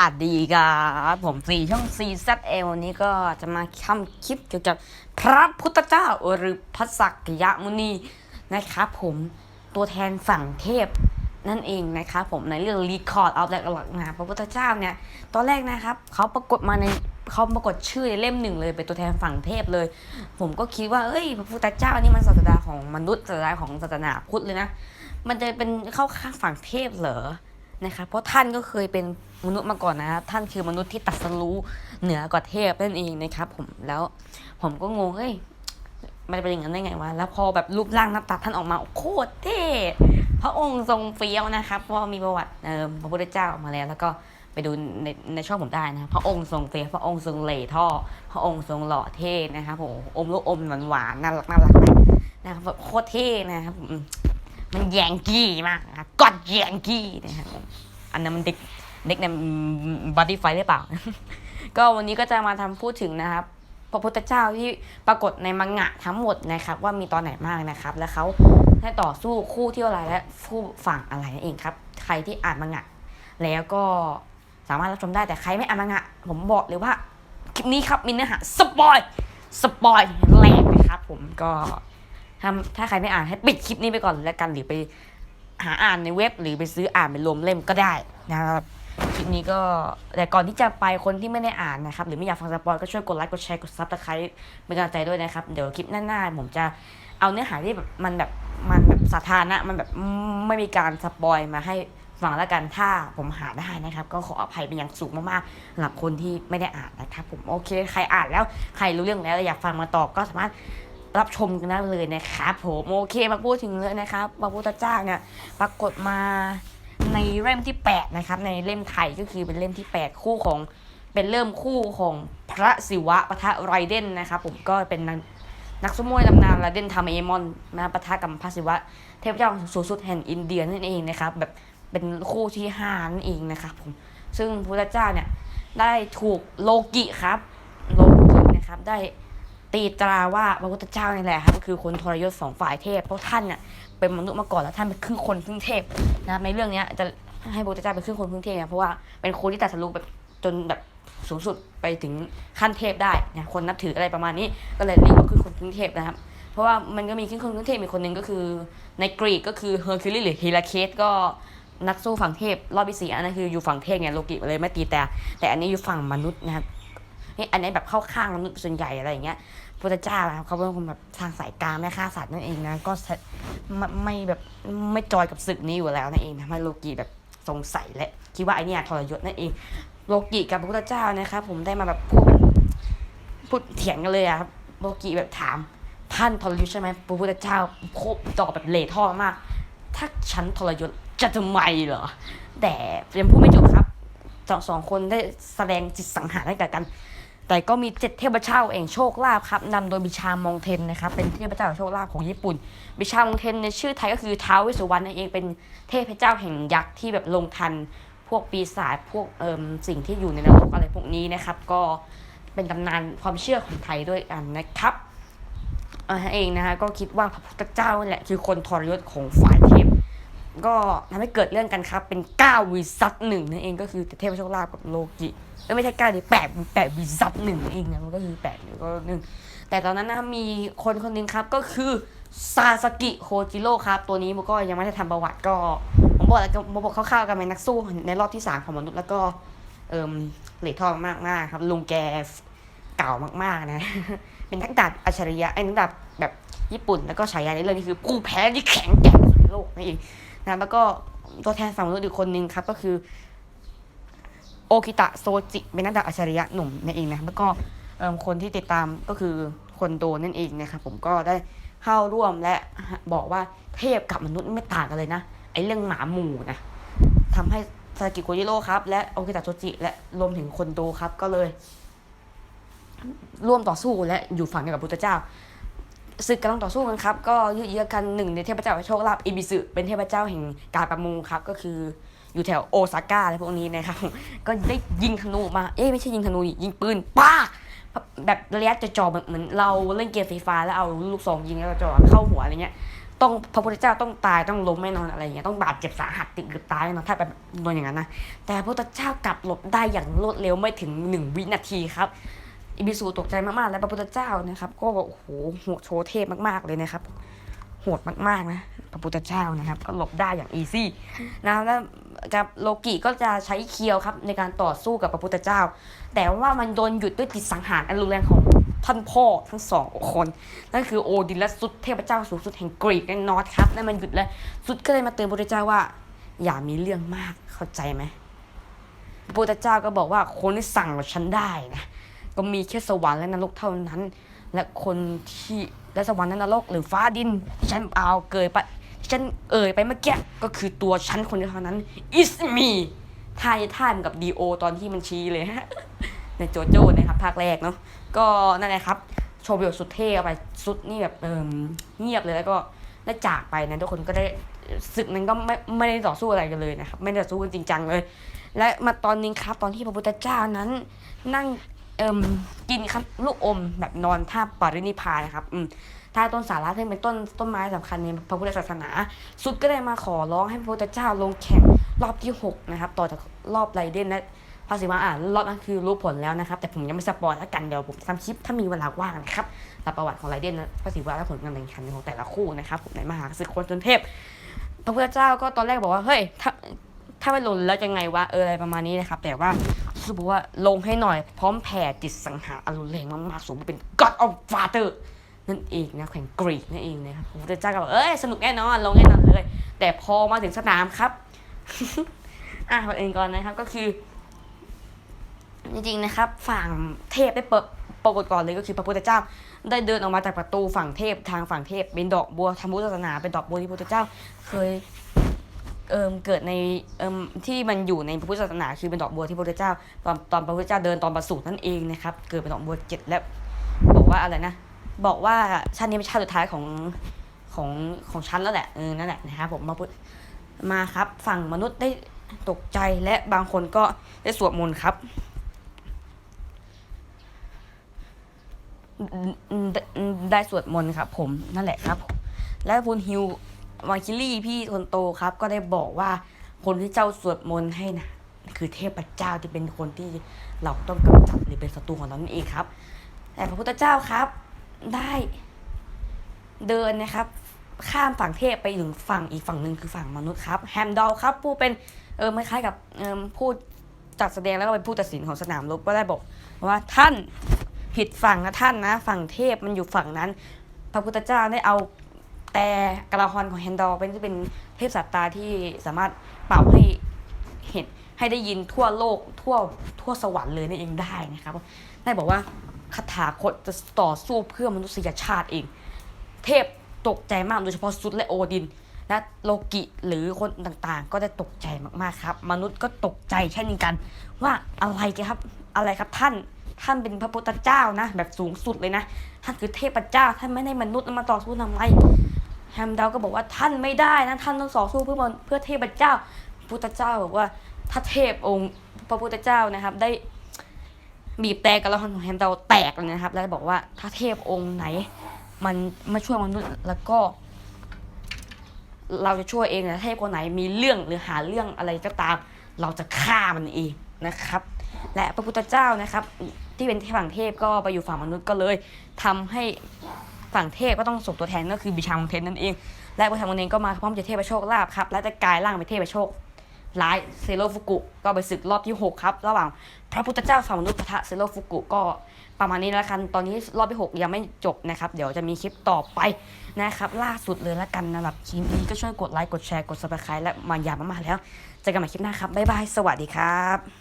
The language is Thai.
วัสดีครับผมสีช่อง CZL วันนี้ก็จะมาทำคลิปเกี่ยวกับพระพุทธเจ้าหรือพระสักยมุนีนะครับผมตัวแทนฝั่งเทพนั่นเองนะครับผมในเรื่อง Record of the หลักนะพระพุทธเจ้าเนี่ยตอนแรกนะครับเขาปรากฏมาในเขาปรากฏชื่อในเล่มหนึ่งเลยเป็นตัวแทนฝั่งเทพเลย ผมก็คิดว่าเอ้ยพระพุทธเจ้านี่มันศาสดาของมนุษย์ศาสดาของศาสนาพุทธเลยนะมันจะเป็นเข้าข้างฝั่งเทพเหรอ นะครับเพราะท่านก็เคยเป็นมนุษย์มาก่อนนะครับท่านคือมนุษย์ที่ตัดสรู้เหนือกว่าเทพนั่นเองนะครับ ผมแล้วผมก็งงเฮ้ยมันเป็นอย่างนั้นได้ไงวะแล้วพอแบบรูปร่างหน้าตาท่านออกมาโคตรเท่พระองค์ทรงเฟี้ยวนะครับเพราะว่ามีประวัติเออพระพุทธเจ้าออกมาแล้ว แล้วก็ไปดูในในช่องผมได้นะพระองค์ทรงเฟี้ยวพระองค์ทรงเหล่ท่อ พระองค์ทรงหล่อเท่นะครับผมอมลูกอมหวานหวานน่ารักน่ารักนะครับแบบโคตรเท่นะครับ มันแยงกี้มากครับกอดแยงกี้นะครับผมอันนั้นมันเด็กเด็กในบอดี้ไฟหรือเปล่า ก็วันนี้ก็จะมาทำพูดถึงนะครับพระพุทธเจ้าที่ปรากฏในมังงะทั้งหมดนะครับ ว่ามีตอนไหนบ้างนะครับ และเขาได้ต่อสู้คู่ที่อะไรและคู่ฝั่งอะไรนั่นเองครับ ใครที่อ่านมังงะ แล้วก็สามารถรับชมได้แต่ใครไม่อ่านมังงะ ผมบอกเลยว่าคลิปนี้ครับมีเนื้อหาสปอยสปอยแรงนะครับ ผมก็ ถ้าถ้าใครไม่อ่านให้ปิดคลิปนี้ไปก่อนแล้วกันหรือไปหาอ่านในเว็บหรือไปซื้ออ่านเป็นรวมเล่มก็ได้นะครับคลิปนี้ก็แต่ก่อนที่จะไปคนที่ไม่ได้อ่านนะครับ หรือไม่อยากฟังสปอยก็ช่วยกดไลค์กดแชร์กดซับสไครต์เป็นกำลังใจด้วยนะครับ เดี๋ยวคลิปหน้าๆผมจะเอาเนื้อหาที่แบบมันแบบมันแบบสาธารณะมันแบบไม่มีการสปอยมาให้ฟังแล้วกันถ้าผมหาได้นะครับ ก็ขออภัยเป็นอย่างสูงมากๆสำหรับคนที่ไม่ได้อ่านนะครับ ผมโอเค ใครอ่านแล้วใครรู้เรื่องแล้วอยากฟังมาต่อก็สามารถ รับชมกันได้เลยนะครับผมโอเคมาพูดถึงเลยนะครับพระพุทธเจ้าเนี่ยปรากฏมาในเล่มที่ 8 นะครับ ในเล่มไทยก็คือเป็นเล่มที่ 8 คู่ของเป็นเริ่มคู่ของพระศิวะปะทะไรเดนนะครับผมก็เป็นนักนักสมวยตำนานไรเดนทามเอมอนมาปะทะกับพระศิวะ เทพเจ้าสูงสุดแห่งอินเดียนั่นเองนะครับแบบเป็นคู่ที่ห้านั่นเองนะครับผมซึ่งพระพุทธเจ้าเนี่ยได้ถูกโลกิครับโลกินะครับได้ ตีตราว่าพระพุทธเจ้านี่แหละครับคือคนทรยศสองฝ่ายเทพ เพราะท่านเนี่ยเป็นมนุษย์มาก่อนแล้วท่านเป็นครึ่งคนครึ่งเทพนะครับในเรื่องเนี้ยจะให้พระพุทธเจ้าเป็นครึ่งคนครึ่งเทพเนี่ยเพราะว่าเป็นคนที่ตัดสรู้แบบจนแบบสูงสุดไปถึงขั้นเทพได้นะคนนับถืออะไรประมาณนี้ก็เลยเรียกว่าครึ่งคนครึ่งเทพนะครับ เพราะว่ามันก็มีครึ่งคนครึ่งเทพอีกคนหนึ่งก็คือ ในกรีกก็คือเฮอร์คิวลิสหรือเฮราเคสก็นักสู้ฝั่งเทพรอบที่สี่อันนั้นคืออยู่ฝั่งเทพเนี่ยโลกิเลยไม่ตีแต่ แต่อันนี้อยู่ฝั่งมนุษย์นะครับ นี่อันนี้แบบเข้าข้างมนุษย์ส่วนใหญ่อะไรอย่างเงี้ยพุทธเจ้านะครับเขาเป็นคนแบบทางสายกลางไม่ฆ่าสัตว์นั่นเองนะก็ไม่ไม่แบบไม่จอยกับศึกนี้อยู่แล้วนั่นเองทำให้โลกีแบบสงสัยและคิดว่าไอเนี่ยทรยศนั่นเอง โลกีกับพระพุทธเจ้านะครับผมได้มาแบบพูดแบบพูดเถียงกันเลยอะครับโลกีแบบถามท่านทรยศใช่ไหมพระพุทธเจ้าโคบตอบแบบเล่ท่อมาก ถ้าฉันทรยศจะทำไมเหรอแต่ยังพูดไม่จบครับสองสองคนได้แสดงจิตสังหารให้กับกัน แต่ก็มีเจ็ดเทพเจ้าแห่งโชคลาภครับนำโดยบิชามองเทนนะครับเป็นเทพเจ้าแห่งโชคลาภของญี่ปุ่น บิชามองเทนในชื่อไทยก็คือท้าวเวสสุวรรณนั่นเองเป็นเทพเจ้าแห่งยักษ์ที่แบบลงทัน พวกปีศาจพวกเอิมสิ่งที่อยู่ในนรกอะไรพวกนี้นะครับ ก็เป็นตำนานความเชื่อของไทยด้วยกันนะครับเออเองนะฮะก็คิดว่าพระพุทธเจ้านี่แหละคือคนทรยศของฝ่าย ก็ทำให้เกิดเรื่องกันครับเป็นเก้าวีซัดหนึ่งนั่นเองก็คือเทพโชคลาภกับโลกิเอ้ยไม่ใช่เก้าดิแปดแปดวีซัดหนึ่งนั่นเองนะมันก็คือแปดหรือก็หนึ่งแต่ตอนนั้นนะมีคนคนหนึ่งครับก็คือซาสกิโคจิโร่ครับตัวนี้มันก็ยังไม่ได้ทำประวัติก็ผมบอกแล้วก็ผมบอกคร่าวๆกันเป็นนักสู้ในรอบที่สามของมนุษย์แล้วก็เอิมเหล็กทองมากๆครับลุงแกเก่ามากๆนะ เป็นนักดาบอัจฉริยะไอ้นักดาบแบบญี่ปุ่นแล้วก็ฉายาในเรื่องนี้คือผู้แพ้ที่แข็งแกร่งที่สุดในโลกนั่นเอง นะแล้วก็ตัวแทนฝั่งมนุษย์อีกคนนึงครับ ก็คือ โอคิตะโซจิเป็นนักดาบอัจฉริยะหนุ่มนั่นเองนะแล้วก็คนที่ติดตามก็คือคนโดนั่นเองนะครับผมก็ได้เข้าร่วมและบอกว่าเทพกับมนุษย์ไม่ต่างกันเลยนะไอ้เรื่องหมาหมู่นะทำให้ซากิโกจิโร่ครับ และโอคิตะโซจิและรวมถึงคนโดครับก็เลย ร่วมต่อสู้และอยู่ฝั่งเดียวกับพุทธเจ้า ศึกกำลังต่อสู้กันครับ ก็ยืดเยื้อกันหนึ่งในเทพเจ้าแห่งโชคลาภอิบิสึเป็นเทพเจ้าแห่งการประมูลครับ ก็คืออยู่แถวโอซาก้าอะไรพวกนี้นะครับ ก็ได้ยิงธนูมา เอ้ไม่ใช่ยิงธนูยิงปืนป้าแบบระยะจะจ่อๆเหมือนเราเล่นเกมไฟฟ้าแล้วเอาลูกซองยิงแล้วจ่อเข้าหัวอะไรเงี้ยต้องพระพุทธเจ้าต้องตายต้องล้มแน่นอนอะไรอย่างเงี้ยต้องบาดเจ็บสาหัสติดหรือตายแน่นอนถ้าแบบโดนอย่างนั้นนะแต่พระพุทธเจ้ากลับหลบได้อย่างรวดเร็วไม่ถึงหนึ่งวินาทีครับ อิบิสูตกใจมากๆ และพระพุทธเจ้านะครับก็โอ้โหโหดโชว์เทพมากๆเลยนะครับโหดมากๆนะพระพุทธเจ้านะครับ ก็หลบได้อย่างอีซี่นะแล้วกับโลกิก็จะใช้เคียวครับในการต่อสู้กับพระพุทธเจ้า แต่ว่ามันโดนหยุดด้วยจิตสังหารอันรุนแรงของท่านพ่อทั้งสองคนนั่นคือโอดินและสุดเทพเจ้าสูงสุดแห่งกรีกและนอร์ทครับนั่นมันหยุดแล้วสุดก็เลยมาเตือนพระพุทธเจ้าว่า อย่ามีเรื่องมากเข้าใจไหมพระพุทธเจ้าก็บอกว่าคนที่สั่งกับฉันได้นะ ก็มีแค่สวรรค์และนรกเท่านั้น และคนที่และสวรรค์และนรกหรือฟ้าดินที่ฉันเอาเกิดไปที่ฉันเอ่ยไปเมื่อกี้ก็คือตัวฉันคนเดียวเท่านั้น is me ท่าท่าเหมือนกับดีโอตอนที่มันชี้เลยฮะในโจโจ้นะครับภาคแรกเนาะก็นั่นแหละครับโชว์เบลสุดเท่ไปสุดนี่แบบเอมเงียบเลยแล้วก็ได้จากไปนะทุกคนก็ได้ศึกนั้นก็ไม่ไม่ได้ต่อสู้อะไรกันเลยนะครับ ไม่ได้ต่อสู้กันจริงจังเลย และมาตอนนี้ครับตอนที่พระพุทธเจ้านั้น นั่ง เอิมกินครับลูกอมแบบนอนท่าปรินิพพานนะครับอืมใต้ต้นสาระที่เป็นต้นต้นไม้สำคัญในพระพุทธศาสนา สุดก็ได้มาขอร้องให้พระพุทธเจ้าลงแข่งรอบที่หกนะครับ ต่อจากรอบไรเดนและภาษีมาอ่านรอบนั้นคือรู้ผลแล้วนะครับ แต่ผมยังไม่สปอยแล้วกันเดี๋ยวผมทำคลิปถ้ามีเวลาว่างนะครับตามประวัติของไรเดนและภาษีว่าและผลการแข่งขันของแต่ละคู่นะครับผมในมหาศึกคนจนเทพ พระพุทธเจ้าก็ตอนแรกบอกว่าเฮ้ยถ้าถ้าไม่ลงแล้วยังไงวะเอออะไรประมาณนี้นะครับ แต่ว่า รู้บอกว่าลงให้หน่อย พร้อมแผ่จิตสังหารอรุณแรงมากๆสูงเป็น God of Father นั่นเองนะแข่งกรีกนั่นเองนะครับพระพุทธเจ้าก็บอกเอ้ยสนุกแน่นอนลงแน่นอนเลย แต่พอมาถึงสนามครับอะประเด็นก่อนนะครับก็คือ จริงๆนะครับ ฝั่งเทพได้เปิดปรากฏก่อนเลยก็คือพระพุทธเจ้า ได้เดินออกมาจากประตูฝั่งเทพทางฝั่งเทพ เป็นดอกบัวทางพุทธศาสนาเป็นดอกบัวที่พระพุทธเจ้า เคย เอิมเกิดในเอิมที่มันอยู่ในพระพุทธศาสนาคือเป็นดอกบัวที่พระพุทธเจ้า ตอนตอนพระพุทธเจ้าเดินตอนประสูตินั่นเองนะครับเกิดเป็นดอกบัวเจ็ดแล้วบอกว่าอะไรนะบอกว่าชาตินี้เป็นชาติสุดท้ายของของของฉันแล้วแหละเออนั่นแหละนะครับผมมาพูดมาครับ ฝั่งมนุษย์ได้ตกใจและบางคนก็ได้สวดมนต์ครับได้สวดมนต์ครับ ผมนั่นแหละครับ และคุณฮิว วาคิลี่พี่คนโตครับก็ได้บอกว่าคนที่เจ้าสวดมนต์ให้นะคือเทพเจ้าที่เป็นคนที่เราต้องกำจัดหรือเป็นศัตรูของเรานั่นเองครับ แต่พระพุทธเจ้าครับได้เดินนะครับ ข้ามฝั่งเทพไปถึงฝั่งอีกฝั่งหนึ่งคือฝั่งมนุษย์ครับแฮมดอลครับผู้เป็นเออคล้ายกับเออผู้จัดแสดงแล้วก็เป็นผู้ตัดสินของสนามรบก็ได้บอกว่าท่านผิดฝั่งนะท่านนะ ฝั่งเทพมันอยู่ฝั่งนั้น พระพุทธเจ้าได้เอา แต่กระหอนของแฮนดอลเป็นที่เป็นเทพสัตตาที่สามารถเป่าให้เห็นให้ได้ยินทั่วโลกทั่วทั่วสวรรค์เลยนั่นเองได้นะครับได้บอกว่าคาถาคตจะต่อสู้เพื่อมนุษยชาติเอง เทพตกใจมากโดยเฉพาะซุดและโอดิน และโลกิหรือคนต่างๆ ก็ได้ตกใจมากๆครับ มนุษย์ก็ตกใจเช่นกัน ว่าอะไรครับอะไรครับท่านท่านเป็นพระพุทธเจ้านะ แบบสูงสุดเลยนะ ท่านคือเทพเจ้าท่านไม่ได้มนุษย์มาต่อสู้ทำไม แฮมดาวก็บอกว่าท่านไม่ได้นะท่านต้องต่อสู้เพื่อมนเพื่อเทพเจ้าพระพุทธเจ้าบอกว่าถ้าเทพองค์พระพุทธเจ้านะครับ ได้บีบแต่กระหอนของแฮมดาวแตกเลยนะครับ แล้วบอกว่าถ้าเทพองค์ไหน มันมาช่วยมนุษย์แล้วก็ เราจะช่วยเองนะเทพคนไหนมีเรื่องหรือหาเรื่องอะไรก็ตาม เราจะฆ่ามันเองนะครับ และพระพุทธเจ้านะครับ ที่เป็นฝั่งเทพก็ไปอยู่ฝั่งมนุษย์ก็เลยทำให้ ฝั่งเทพก็ต้องส่งตัวแทนก็คือบิชามงเทนนั่นเอง และบิชามงเทนก็มาพร้อมจะเทพโชคลาภครับ และจะกลายร่างเป็นเทพโชคร้ายเซโรฟุกุ ก็ไปศึกรอบที่ 6 ครับ ระหว่างพระพุทธเจ้าฝั่งมนุษย์ปะทะเซโรฟุกุก็ประมาณนี้แล้วกัน ตอนนี้รอบที่ 6 ยังไม่จบนะครับ เดี๋ยวจะมีคลิปต่อไปนะครับ ล่าสุดเลยแล้วกันนะแบบคลิปนี้ก็ช่วยกดไลค์ กดแชร์ กด subscribe และมายามมากๆแล้ว เจอกันใหม่คลิปหน้าครับ บ๊ายบาย สวัสดีครับ